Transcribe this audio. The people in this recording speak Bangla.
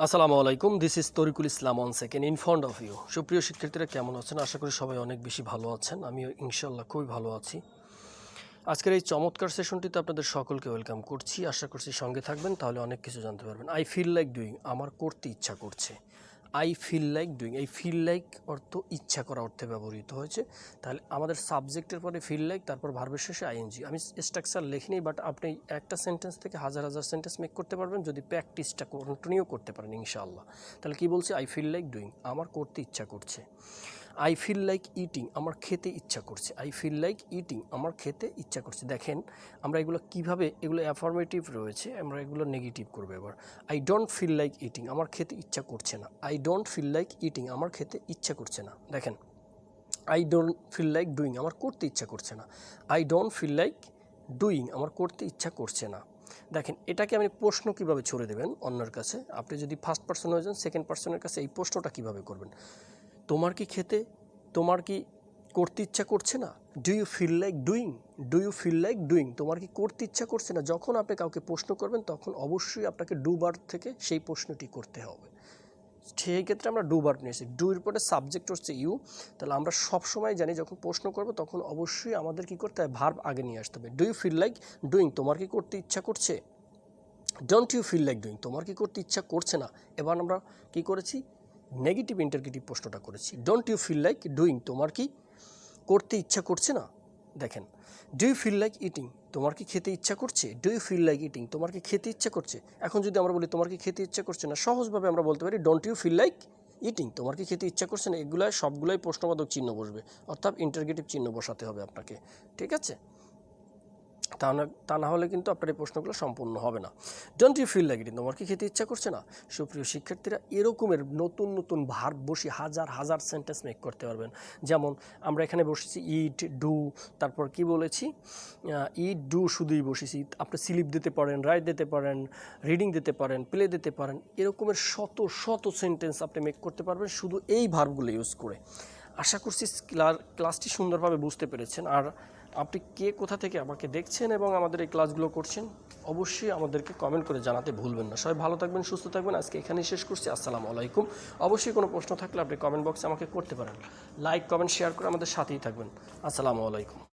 আসসালামু আলাইকুম this is Tarikul Islam on second in front of you সুপ্রিয় শিক্ষার্থীরা, কেমন আছেন? আশা করি সবাই অনেক বেশি ভালো আছেন। আমিও ইনশাল্লাহ খুবই ভালো আছি। আজকের এই চমৎকার সেশনটিতে আপনাদের সকলকে ওয়েলকাম করছি। আশা করছি সঙ্গে থাকবেন, তাহলে অনেক কিছু জানতে পারবেন। আই ফিল লাইক ডুইং আমার করতে ইচ্ছা করছে। আই ফিল লাইক ডুইং এই ফিল লাইক অর্থ ইচ্ছা করা অর্থে ব্যবহৃত হয়েছে। তাহলে আমাদের সাবজেক্টের পরে ফিল লাইক তারপর ভার্বের শেষে আইএনজি আমি স্ট্রাকচার লিখিনি বাট আপনি একটা সেন্টেন্স থেকে হাজার হাজার সেন্টেন্স মেক করতে পারবেন, যদি প্র্যাকটিসটা কন্টিনিউ করতে পারেন ইনশাআল্লাহ। তাহলে কি বলছি? আই ফিল লাইক ডুইং আমার করতে ইচ্ছা করছে। আই ফিল লাইক ইটিং আমার খেতে ইচ্ছা করছে। আই ফিল লাইক ইটিং আমার খেতে ইচ্ছা করছে। দেখেন, আমরা এগুলো কীভাবে, এগুলো অ্যাফরমেটিভ রয়েছে, আমরা এগুলো নেগেটিভ করব এবার। I don't feel like eating আমার খেতে ইচ্ছা করছে না। I don't feel like eating আমার খেতে ইচ্ছা করছে না। দেখেন I don't feel like doing আমার করতে ইচ্ছা করছে না। I don't feel like doing আমার করতে ইচ্ছা করছে না। দেখেন, এটাকে আপনি প্রশ্ন কীভাবে ছড়ে দেবেন অন্যের কাছে? আপনি যদি ফার্স্ট পার্সন হয়ে যান সেকেন্ড পার্সনের কাছে এই প্রশ্নটা কীভাবে করবেন? তোমার কি খেতে, তোমার কি করতে ইচ্ছা করছে না? Do you feel like doing do you feel like doing তোমার কি করতে ইচ্ছা করছে না? যখন আপনি কাউকে প্রশ্ন করবেন, তখন অবশ্যই আপনাকে ডুবার থেকে সেই প্রশ্নটি করতে হবে। সেই ক্ষেত্রে আমরা ডু বার নিয়েছি ডুর পরে সাবজেক্ট হচ্ছে ইউ তাহলে আমরা সব সময় জানি, যখন প্রশ্ন করব, তখন অবশ্যই আমাদের কি করতে হবে? ভার্ব আগে নিয়ে আসতে হবে। Do you feel like doing তোমার কি করতে ইচ্ছা করছে? Don't you feel like doing তোমার কি করতে ইচ্ছা করছে না? এবার আমরা কি করেছি? নেগেটিভ ইন্টারগেটিভ প্রশ্নটা করেছি। Don't you feel like doing তোমার কি করতে ইচ্ছা করছে না? দেখেন do you feel like eating তোমার কি খেতে ইচ্ছা করছে? Do you feel like eating তোমার কি খেতে ইচ্ছা করছে? এখন যদি আমরা বলি তোমার কি খেতে ইচ্ছা করছে না, সহজভাবে আমরা বলতে পারি don't you feel like eating তোমার কি খেতে ইচ্ছা করছে না? এগুলো সবগুলোই প্রশ্নবাদক চিহ্ন বসবে। অর্থাৎ ইন্টারগেটিভ চিহ্ন বসাতে হবে আপনাকে। ঠিক আছে? তা না তা না হলে কিন্তু আপনার এই প্রশ্নগুলো সম্পূর্ণ হবে না। Don't you feel like it তোমার কি খেতে ইচ্ছা করছে না? সুপ্রিয় শিক্ষার্থীরা, এরকমের নতুন নতুন ভার বসি হাজার হাজার সেন্টেন্স মেক করতে পারবেন। যেমন, আমরা এখানে বসেছি ইট ডু তারপর কি বলেছি? ইট ডু শুধুই বসেছি। আপনি স্লিপ দিতে পারেন রাইট দিতে পারেন রিডিং দিতে পারেন প্লে দিতে পারেন, এরকমের শত শত সেন্টেন্স আপনি মেক করতে পারবেন শুধু এই ভার্বগুলো ইউজ করে। আশা করছি ক্লা- ক্লাসটি সুন্দরভাবে বুঝতে পেরেছেন। আর আপনি কে কোথা থেকে আমাকে দেখছেন এবং আমাদের এই ক্লাসগুলো করছেন, অবশ্যই আমাদেরকে কমেন্ট করে জানাতে ভুলবেন না। সবাই ভালো থাকবেন, সুস্থ থাকবেন। আজকে এখানেই শেষ করছি। আসসালামু আলাইকুম। অবশ্যই কোনো প্রশ্ন থাকলে আপনি কমেন্ট বক্সে আমাকে করতে পারেন। লাইক কমেন্ট শেয়ার করে আমাদের সাথেই থাকবেন। আসসালামু আলাইকুম।